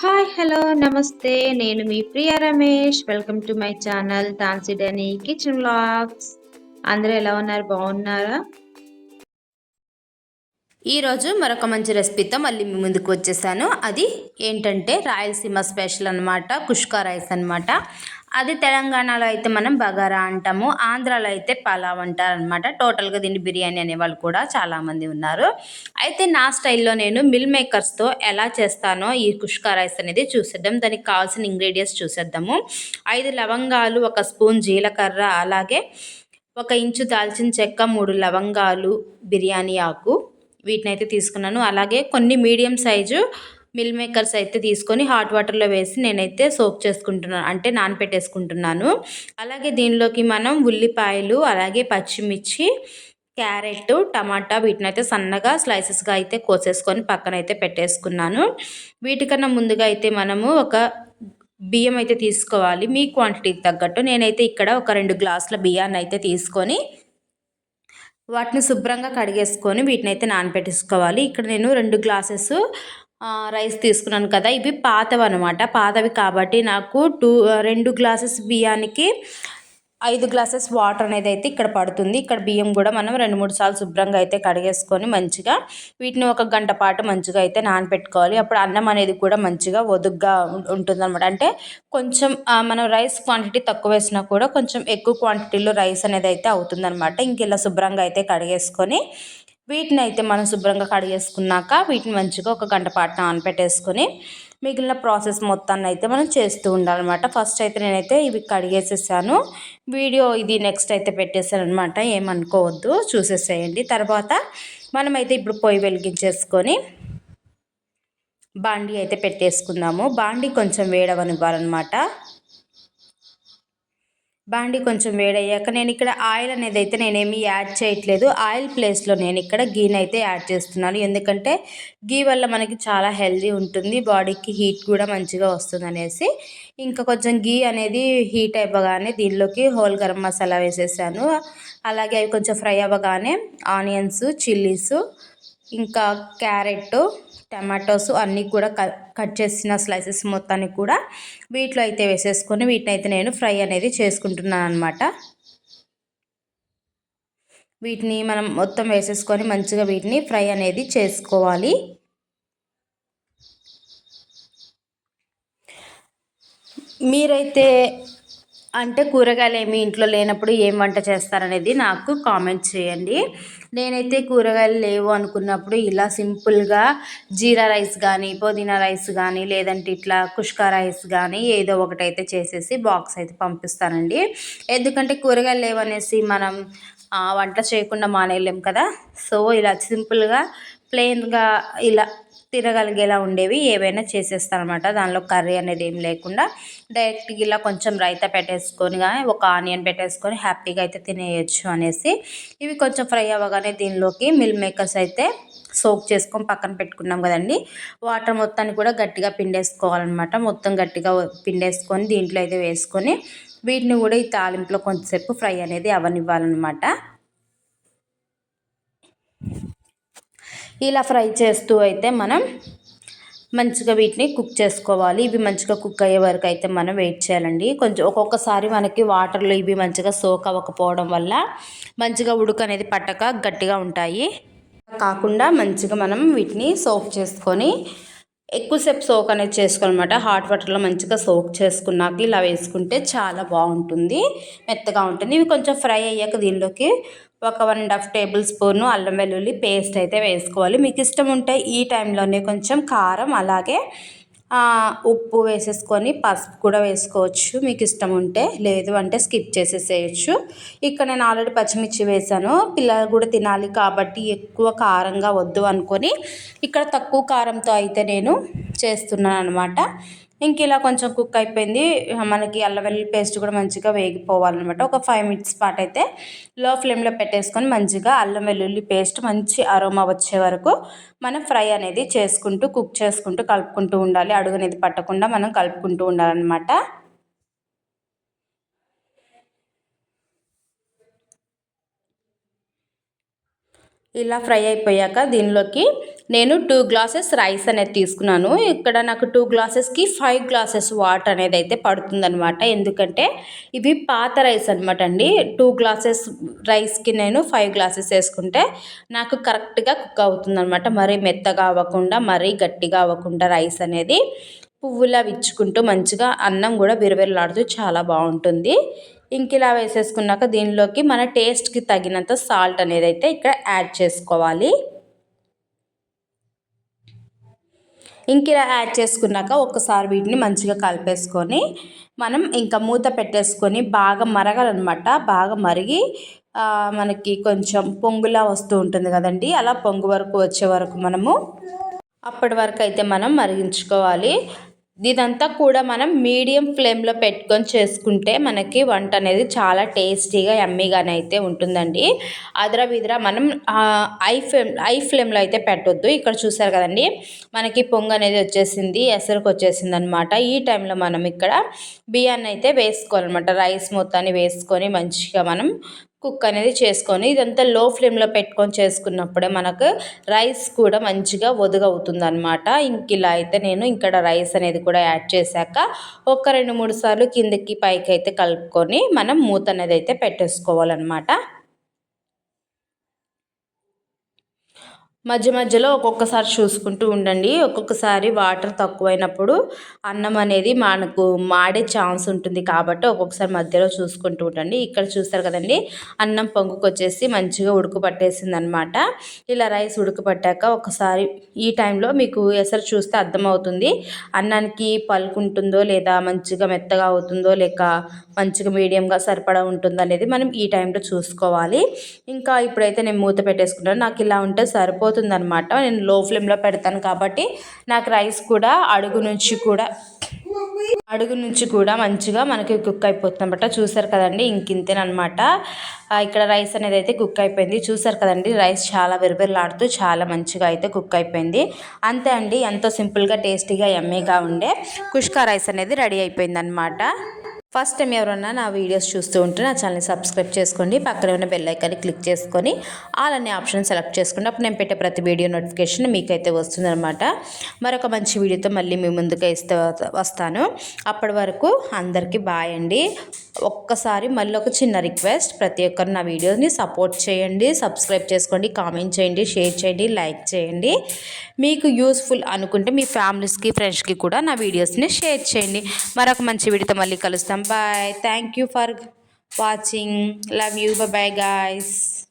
Hi hello నమస్తే. నేను మీ Priya Ramesh. Welcome to my channel తాన్సిడని kitchen vlogs అందరూ ఎలా ఉన్నారు? బాగున్నారా? ఈరోజు మరొక మంచి రెసిపీతో మళ్ళీ మీ ముందుకు వచ్చేసాను. అది ఏంటంటే రాయలసీమ స్పెషల్ అనమాట కుష్కా రైస్ అనమాట అది తెలంగాణలో అయితే మనం బగారా అంటాము ఆంధ్రాలో అయితే పలావ్ అంటారు అనమాట టోటల్గా దీన్ని బిర్యానీ అనేవాళ్ళు కూడా చాలామంది ఉన్నారు. అయితే నా స్టైల్లో నేను మిల్ మేకర్స్తో ఎలా చేస్తానో ఈ కుష్కా రైస్ అనేది చూసేద్దాం. దానికి కావాల్సిన ఇంగ్రీడియంట్స్ చూసేద్దాము. ఐదు లవంగాలు ఒక స్పూన్ జీలకర్ర అలాగే ఒక ఇంచు దాల్చిన చెక్క మూడు లవంగాలు బిర్యానీ ఆకు వీటిని అయితే తీసుకున్నాను. అలాగే కొన్ని మీడియం సైజు మిల్ మేకర్స్ అయితే తీసుకొని హాట్ వాటర్లో వేసి నేనైతే సోక్ చేసుకుంటున్నాను అంటే నానపెట్టేసుకుంటున్నాను. అలాగే దీనిలోకి మనం ఉల్లిపాయలు అలాగే పచ్చిమిర్చి క్యారెట్ టమాటా వీటిని అయితే సన్నగా స్లైసెస్గా అయితే కోసేసుకొని పక్కన అయితే పెట్టేసుకున్నాను. వీటికన్నా ముందుగా అయితే మనము ఒక బియ్యం అయితే తీసుకోవాలి. మీ క్వాంటిటీకి తగ్గట్టు నేనైతే ఇక్కడ ఒక రెండు గ్లాసుల బియ్యాన్ని అయితే తీసుకొని వాటిని శుభ్రంగా కడిగేసుకొని వీటిని అయితే నానపెట్టేసుకోవాలి. ఇక్కడ నేను రెండు గ్లాసెస్ రైస్ తీసుకున్నాను కదా ఇవి పాతవి అనమాట పాతవి కాబట్టి నాకు టూ రెండు గ్లాసెస్ బియ్యానికి ఐదు గ్లాసెస్ వాటర్ అనేది అయితే ఇక్కడ పడుతుంది. ఇక్కడ బియ్యం కూడా మనం రెండు మూడు సార్లు శుభ్రంగా అయితే కడిగేసుకొని మంచిగా వీటిని ఒక గంట పాటు మంచిగా అయితే నానపెట్టుకోవాలి. అప్పుడు అన్నం అనేది కూడా మంచిగా ఒదుగ్గా ఉంటుందన్నమాట. అంటే కొంచెం మనం రైస్ క్వాంటిటీ తక్కువ వేసినా కూడా కొంచెం ఎక్కువ క్వాంటిటీలో రైస్ అనేది అయితే అవుతుందన్నమాట. ఇంక ఇలా శుభ్రంగా అయితే కడిగేసుకొని వీటిని అయితే మనం శుభ్రంగా కడిగేసుకున్నాక వీటిని మంచిగా ఒక గంట పాటు నానపెట్టేసుకొని మిగిలిన ప్రాసెస్ మొత్తాన్ని అయితే మనం చేస్తూ ఉండాలన్నమాట. ఫస్ట్ అయితే నేనైతే ఇవి కడిగేసేసాను. వీడియో ఇది నెక్స్ట్ అయితే పెట్టేసాను అనమాట ఏమనుకోవద్దు చూసేసేయండి. తర్వాత మనమైతే ఇప్పుడు పొయ్యి వెలిగించేసుకొని బాండీ అయితే పెట్టేసుకుందాము. బాండీ కొంచెం వేడవనివ్వాలన్నమాట. బాండి కొంచెం వేడయ్యాక నేను ఇక్కడ ఆయిల్ అనేది అయితే నేనేమి యాడ్ చేయట్లేదు. ఆయిల్ ప్లేస్లో నేను ఇక్కడ గీని అయితే యాడ్ చేస్తున్నాను. ఎందుకంటే గీ వల్ల మనకి చాలా హెల్దీ ఉంటుంది. బాడీకి హీట్ కూడా మంచిగా వస్తుంది అనేసి ఇంకా కొంచెం గీ అనేది హీట్ అవ్వగానే దీనిలోకి హోల్ గరం మసాలా వేసేసాను. అలాగే అవి కొంచెం ఫ్రై అవ్వగానే ఆనియన్స్ చిల్లీస్ ఇంకా క్యారెట్ టమాటోస్ అన్నీ కూడా కట్ చేసిన స్లైసెస్ మొత్తాన్ని కూడా వీటిలో అయితే వేసేసుకొని వీటిని అయితే నేను ఫ్రై అనేది చేసుకుంటున్నాను అనమాట వీటిని మనం మొత్తం వేసేసుకొని మంచిగా వీటిని ఫ్రై అనేది చేసుకోవాలి. మీరైతే అంటే కూరగాయలు ఏమి ఇంట్లో లేనప్పుడు ఏం వంట చేస్తారనేది నాకు కామెంట్ చేయండి. నేనైతే కూరగాయలు లేవు అనుకున్నప్పుడు ఇలా సింపుల్గా జీరా రైస్ కానీ పుదీనా రైస్ కానీ లేదంటే ఇట్లా కుష్కా రైస్ కానీ ఏదో ఒకటైతే చేసేసి బాక్స్ అయితే పంపిస్తానండి. ఎందుకంటే కూరగాయలు లేవనేసి మనం వంట చేయకుండా మానేయలేం కదా. సో ఇలా సింపుల్గా ప్లెయిన్గా ఇలా తినగలిగేలా ఉండేవి ఏవైనా చేసేస్తాను అనమాట దానిలో కర్రీ అనేది ఏం లేకుండా డైరెక్ట్గా ఇలా కొంచెం రైత పెట్టేసుకొని కానీ ఒక ఆనియన్ పెట్టేసుకొని హ్యాపీగా అయితే తినేయచ్చు అనేసి. ఇవి కొంచెం ఫ్రై అవ్వగానే దీనిలోకి మిల్ మేకర్స్ అయితే సోక్ చేసుకొని పక్కన పెట్టుకున్నాం కదండి. వాటర్ మొత్తాన్ని కూడా గట్టిగా పిండేసుకోవాలన్నమాట. మొత్తం గట్టిగా పిండేసుకొని దీంట్లో అయితే వేసుకొని వీటిని కూడా ఈ తాలింపులో కొంతసేపు ఫ్రై అనేది అవనివ్వాలన్నమాట. ఇలా ఫ్రై చేస్తూ అయితే మనం మంచిగా వీటిని కుక్ చేసుకోవాలి. ఇవి మంచిగా కుక్ అయ్యే వరకు అయితే మనం వెయిట్ చేయాలండి. కొంచెం ఒక్కొక్కసారి మనకి వాటర్లో ఇవి మంచిగా సోక్ అవ్వకపోవడం వల్ల మంచిగా ఉడుకు అనేది పట్టక గట్టిగా ఉంటాయి. కాకుండా మంచిగా మనం వీటిని సోక్ చేసుకొని ఎక్కువసేపు సోక్ అనేది చేసుకోవాలన్నమాట హాట్ వాటర్లో మంచిగా సోక్ చేసుకున్నాక ఇలా వేసుకుంటే చాలా బాగుంటుంది. మెత్తగా ఉంటుంది. ఇవి కొంచెం ఫ్రై అయ్యాక దీనిలోకి ఒక one and half table spoon అల్లం వెల్లుల్లి పేస్ట్ అయితే వేసుకోవాలి. మీకు ఇష్టం ఉంటే ఈ టైంలోనే కొంచెం కారం అలాగే ఉప్పు వేసేసుకొని పసుపు కూడా వేసుకోవచ్చు. మీకు ఇష్టం ఉంటే లేదు అంటే స్కిప్ చేసేసేయచ్చు. ఇక్కడ నేను ఆల్రెడీ పచ్చిమిర్చి వేసాను. పిల్లలు కూడా తినాలి కాబట్టి ఎక్కువ కారంగా వద్దు అనుకొని ఇక్కడ తక్కువ కారంతో అయితే నేను చేస్తున్నాను అనమాట ఇంక ఇలా కొంచెం కుక్ అయిపోయింది. మనకి అల్లం వెల్లుల్లి పేస్ట్ కూడా మంచిగా వేగిపోవాలన్నమాట. ఒక ఫైవ్ మినిట్స్ పాటు అయితే లో ఫ్లేమ్లో పెట్టేసుకొని మంచిగా అల్లం వెల్లుల్లి పేస్ట్ మంచి అరోమా వచ్చే వరకు మనం ఫ్రై అనేది చేసుకుంటూ కుక్ చేసుకుంటూ కలుపుకుంటూ ఉండాలి. అడుగు అనేది పట్టకుండా మనం కలుపుకుంటూ ఉండాలన్నమాట. ఇలా ఫ్రై అయిపోయాక దీనిలోకి నేను టూ గ్లాసెస్ రైస్ అనేది తీసుకున్నాను. ఇక్కడ నాకు టూ గ్లాసెస్కి ఫైవ్ గ్లాసెస్ వాటర్ అనేది అయితే పడుతుందనమాట ఎందుకంటే ఇవి పాత రైస్ అనమాట అండి. టూ గ్లాసెస్ రైస్కి నేను ఫైవ్ గ్లాసెస్ వేసుకుంటే నాకు కరెక్ట్గా కుక్ అవుతుందనమాట మరీ మెత్తగా అవ్వకుండా మరీ గట్టిగా అవ్వకుండా రైస్ అనేది పువ్వులా విచ్చుకుంటూ మంచిగా అన్నం కూడా బిరబిరలాడుతూ చాలా బాగుంటుంది. ఇంక ఇలా వేసేసుకున్నాక దీనిలోకి మన టేస్ట్కి తగినంత సాల్ట్ అనేది అయితే ఇక్కడ యాడ్ చేసుకోవాలి. ఇంక ఇలా యాడ్ చేసుకున్నాక ఒకసారి వీటిని మంచిగా కలిపేసుకొని మనం ఇంకా మూత పెట్టేసుకొని బాగా మరగాలన్నమాట. బాగా మరిగి మనకి కొంచెం పొంగులా వస్తూ ఉంటుంది కదండి. అలా పొంగు వరకు వచ్చే వరకు మనము అప్పటి వరకు అయితే మనం మరిగించుకోవాలి. ఇదంతా కూడా మనం మీడియం ఫ్లేమ్లో పెట్టుకొని చేసుకుంటే మనకి వంట అనేది చాలా టేస్టీగా ఎమ్మీగానే అయితే ఉంటుందండి. అదర బిదర మనం ఐ ఫ్లేమ్ ఐ ఫ్లేమ్లో అయితే పెట్టొద్దు. ఇక్కడ చూసారు కదండి మనకి పొంగు అనేది వచ్చేసింది ఎసరుకు వచ్చేసింది అనమాట ఈ టైంలో మనం ఇక్కడ బియ్యాన్ని అయితే వేసుకోవాలన్నమాట. రైస్ మొత్తాన్ని వేసుకొని మంచిగా మనం కుక్ అనేది చేసుకొని ఇదంతా లో ఫ్లేమ్లో పెట్టుకొని చేసుకున్నప్పుడే మనకు రైస్ కూడా మంచిగా ఒదుగవుతుంది అనమాట ఇంక ఇలా అయితే నేను ఇక్కడ రైస్ అనేది కూడా యాడ్ చేశాక ఒక రెండు మూడు సార్లు కిందకి పైకి అయితే కలుపుకొని మనం మూత అనేది అయితే పెట్టేసుకోవాలన్నమాట. మధ్య మధ్యలో ఒక్కొక్కసారి చూసుకుంటూ ఉండండి. ఒక్కొక్కసారి వాటర్ తక్కువైనప్పుడు అన్నం అనేది మనకు మాడే ఛాన్స్ ఉంటుంది కాబట్టి ఒక్కొక్కసారి మధ్యలో చూసుకుంటూ ఉండండి. ఇక్కడ చూస్తారు కదండి అన్నం పొంగుకొచ్చేసి మంచిగా ఉడుకుపట్టేసింది అనమాట ఇలా రైస్ ఉడకపట్టాక ఒకసారి ఈ టైంలో మీకు ఎసరు చూస్తే అర్థమవుతుంది. అన్నానికి పలుకుంటుందో లేదా మంచిగా మెత్తగా అవుతుందో లేక మంచిగా మీడియంగా సరిపడా ఉంటుంది అనేది మనం ఈ టైంలో చూసుకోవాలి. ఇంకా ఇప్పుడైతే నేను మూత పెట్టేసుకుంటాను. నాకు ఇలా ఉంటే సరిపోతుంది అయిపోతుందనమాట నేను లో ఫ్లేమ్లో పెడతాను కాబట్టి నాకు రైస్ కూడా అడుగు నుంచి కూడా అడుగు నుంచి కూడా మంచిగా మనకి కుక్ అయిపోతుంది అనమాట చూసారు కదండి ఇంకింతేనమాట ఇక్కడ రైస్ అనేది అయితే కుక్ అయిపోయింది. చూసారు కదండి రైస్ చాలా విరవిరలాడుతూ చాలా మంచిగా అయితే కుక్ అయిపోయింది. అంతే అండి ఎంతో సింపుల్గా టేస్టీగా ఎమ్మీగా ఉండే కుష్కా రైస్ అనేది రెడీ అయిపోయింది అనమాట ఫస్ట్ టైం ఎవరన్నా నా వీడియోస్ చూస్తూ ఉంటే నా ఛానల్ని సబ్స్క్రైబ్ చేసుకోండి. పక్కన ఉన్న బెల్ ఐకాన్ని క్లిక్ చేసుకొని ఆల్ అనే ఆప్షన్ సెలెక్ట్ చేసుకోండి అప్పుడు నేను పెట్టే ప్రతి వీడియో నోటిఫికేషన్ మీకైతే వస్తుందన్నమాట. మరొక మంచి వీడియోతో మళ్ళీ మీ ముందుకు ఇస్తే వస్తాను. అప్పటి వరకు అందరికీ బాయ్ అండి. ఒక్కసారి మళ్ళీ ఒక చిన్న రిక్వెస్ట్ ప్రతి ఒక్కరు నా వీడియోని సపోర్ట్ చేయండి సబ్స్క్రైబ్ చేసుకోండి కామెంట్ చేయండి షేర్ చేయండి లైక్ చేయండి. మీకు యూస్ఫుల్ అనుకుంటే మీ ఫ్యామిలీస్కి ఫ్రెండ్స్కి కూడా నా వీడియోస్ని షేర్ చేయండి. మరొక మంచి వీడియోతో మళ్ళీ కలుస్తాం. Bye. Thank you for watching love you bye guys